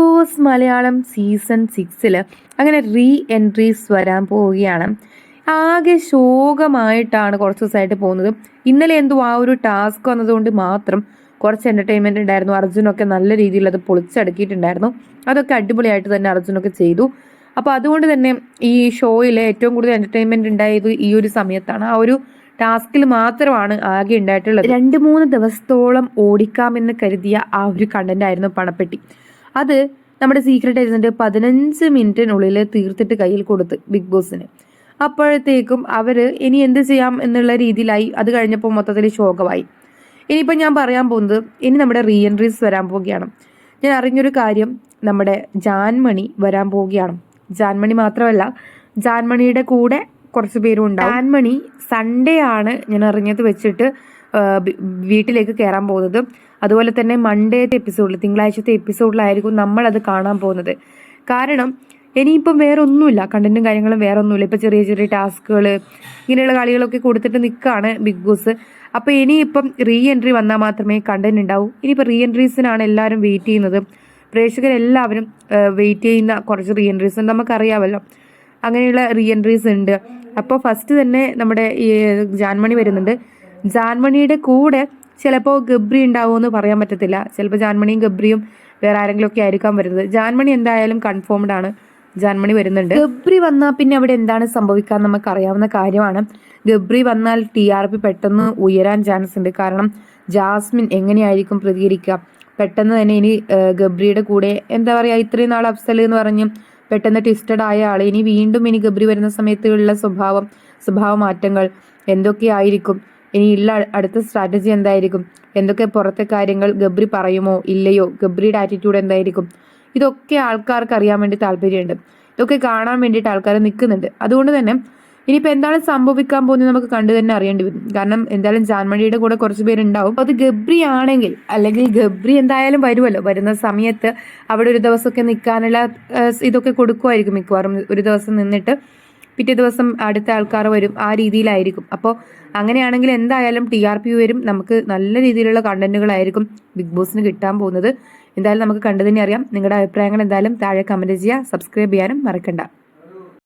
Boss Malayalam season സിക്സിൽ അങ്ങനെ re entries വരാൻ പോവുകയാണ്. ആകെ ശോകമായിട്ടാണ് കുറച്ച് ദിവസമായിട്ട് പോകുന്നത്. ഇന്നലെ എന്തോ ആ ഒരു ടാസ്ക് വന്നതുകൊണ്ട് മാത്രം കുറച്ച് എന്റർടൈൻമെന്റ് ഉണ്ടായിരുന്നു. അർജുനൊക്കെ നല്ല രീതിയിൽ അത് പൊളിച്ചടുക്കിയിട്ടുണ്ടായിരുന്നു. അതൊക്കെ അടിപൊളിയായിട്ട് തന്നെ അർജുനൊക്കെ ചെയ്തു. അപ്പോൾ അതുകൊണ്ട് തന്നെ ഈ ഷോയിൽ ഏറ്റവും കൂടുതൽ എന്റർടൈൻമെന്റ് ഉണ്ടായത് ഈ ഒരു സമയത്താണ്. ആ ഒരു ടാസ്കിൽ മാത്രമാണ് ആകെ ഉണ്ടായിട്ടുള്ളത്. രണ്ട് മൂന്ന് ദിവസത്തോളം ഓടിക്കാമെന്ന് കരുതിയ ആ ഒരു കണ്ടന്റ് ആയിരുന്നു പണപ്പെട്ടി. അത് നമ്മുടെ സീക്രട്ട് ഏജന്റ് പതിനഞ്ച് മിനിറ്റിനുള്ളിൽ തീർത്തിട്ട് കയ്യിൽ കൊടുത്ത് ബിഗ് ബോസിന് അപ്പോഴത്തേക്കും അവർ ഇനി എന്ത് ചെയ്യാം എന്നുള്ള രീതിയിലായി. അത് കഴിഞ്ഞപ്പോൾ മൊത്തത്തിൽ ശോകമായി. ഇനിയിപ്പോൾ ഞാൻ പറയാൻ പോകുന്നത് ഇനി നമ്മുടെ റീ എൻട്രീസ് വരാൻ പോവുകയാണ്. ഞാൻ അറിഞ്ഞൊരു കാര്യം നമ്മുടെ ജാൻമണി വരാൻ പോവുകയാണ്. ജാൻമണി മാത്രമല്ല ജാൻമണിയുടെ കൂടെ കുറച്ച് പേരും ഉണ്ടാവും. ജാൻമണി സൺഡേ ആണ് ഞാൻ അറിഞ്ഞത് വെച്ചിട്ട് വീട്ടിലേക്ക് കയറാൻ പോകുന്നത്. അതുപോലെ തന്നെ മൺഡേത്തെ എപ്പിസോഡിൽ തിങ്കളാഴ്ചത്തെ എപ്പിസോഡിലായിരിക്കും അത് കാണാൻ പോകുന്നത്. കാരണം ഇനിയിപ്പം വേറെ ഒന്നുമില്ല കണ്ടന്റും കാര്യങ്ങളും വേറെ ഒന്നുമില്ല ഇപ്പം ചെറിയ ചെറിയ ടാസ്കുകൾ ഇങ്ങനെയുള്ള കളികളൊക്കെ കൊടുത്തിട്ട് നിൽക്കുകയാണ് ബിഗ് ബോസ് അപ്പോൾ ഇനിയിപ്പം റീ എൻട്രി വന്നാൽ മാത്രമേ കണ്ടന്റ് ഉണ്ടാവൂ. ഇനിയിപ്പോൾ റീ എൻട്രീസിനാണ് എല്ലാവരും വെയിറ്റ് ചെയ്യുന്നത്. പ്രേക്ഷകരെല്ലാവരും വെയിറ്റ് ചെയ്യുന്ന കുറച്ച് റീ എൻട്രീസ് നമുക്കറിയാമല്ലോ. അങ്ങനെയുള്ള റീ എൻട്രീസ് ഉണ്ട്. അപ്പോൾ ഫസ്റ്റ് തന്നെ നമ്മുടെ ഈ ജാൻമണി വരുന്നുണ്ട്. ജാൻമണിയുടെ കൂടെ ചിലപ്പോൾ ഗബ്രി ഉണ്ടാവുമെന്ന് പറയാൻ പറ്റത്തില്ല. ചിലപ്പോൾ ജാൻമണിയും ഗബ്രിയും വേറെ ആരെങ്കിലും ഒക്കെ ആയിരിക്കാൻ വരുന്നത്. ജാൻമണി എന്തായാലും കൺഫേംഡ് ആണ്. ജാൻമണി വരുന്നുണ്ട്. ഗബ്രി വന്നാൽ പിന്നെ അവിടെ എന്താണ് സംഭവിക്കാൻ നമുക്ക് അറിയാവുന്ന കാര്യമാണ്. ഗബ്രി വന്നാൽ ടി ആർ പി പെട്ടെന്ന് ഉയരാൻ ചാൻസ് ഉണ്ട്. കാരണം ജാസ്മിൻ എങ്ങനെയായിരിക്കും പ്രതികരിക്കുക? പെട്ടെന്ന് തന്നെ ഇനി ഗബ്രിയുടെ കൂടെ എന്താ പറയുക ഇത്രയും നാൾ അഫ്സൽ എന്ന് പറഞ്ഞ് പെട്ടെന്ന് ട്വിസ്റ്റഡ് ആയ ആൾ ഇനി വീണ്ടും ഇനി ഗബ്രി വരുന്ന സമയത്തുള്ള സ്വഭാവം സ്വഭാവ മാറ്റങ്ങൾ എന്തൊക്കെയായിരിക്കും ഇനി ഉള്ള അടുത്ത സ്ട്രാറ്റജി എന്തായിരിക്കും? എന്തൊക്കെ പുറത്തെ കാര്യങ്ങൾ ഗബ്രി പറയുമോ? ഇല്ലയോ? ഗബ്രിയുടെ ആറ്റിറ്റ്യൂഡ് എന്തായിരിക്കും? ഇതൊക്കെ ആൾക്കാർക്ക് അറിയാൻ വേണ്ടി താല്പര്യമുണ്ട്. ഇതൊക്കെ കാണാൻ വേണ്ടിയിട്ട് ആൾക്കാർ നിൽക്കുന്നുണ്ട്. അതുകൊണ്ട് തന്നെ ഇനിയിപ്പോൾ എന്താണ് സംഭവിക്കാൻ പോകുന്നത് നമുക്ക് കണ്ടു തന്നെ അറിയേണ്ടി വരും. കാരണം എന്തായാലും ജാൻമണിയുടെ കൂടെ കുറച്ച് പേരുണ്ടാവും. അത് ഗബ്രി ആണെങ്കിൽ അല്ലെങ്കിൽ ഗബ്രി എന്തായാലും വരുമല്ലോ. വരുന്ന സമയത്ത് അവിടെ ഒരു ദിവസമൊക്കെ നിൽക്കാനുള്ള ഇതൊക്കെ കൊടുക്കുമായിരിക്കും മിക്കവാറും. ഒരു ദിവസം നിന്നിട്ട് പിറ്റേ ദിവസം അടുത്ത ആൾക്കാർ വരും ആ രീതിയിലായിരിക്കും. അപ്പോൾ അങ്ങനെയാണെങ്കിൽ എന്തായാലും ടി ആർ പി വരും. നമുക്ക് നല്ല രീതിയിലുള്ള കണ്ടന്റുകളായിരിക്കും ബിഗ് ബോസിന് കിട്ടാൻ പോകുന്നത്. എന്തായാലും നമുക്ക് കണ്ടു തന്നെ അറിയാം. നിങ്ങളുടെ അഭിപ്രായങ്ങൾ എന്തായാലും താഴെ കമന്റ് ചെയ്യുക. സബ്സ്ക്രൈബ് ചെയ്യാനും മറക്കണ്ട.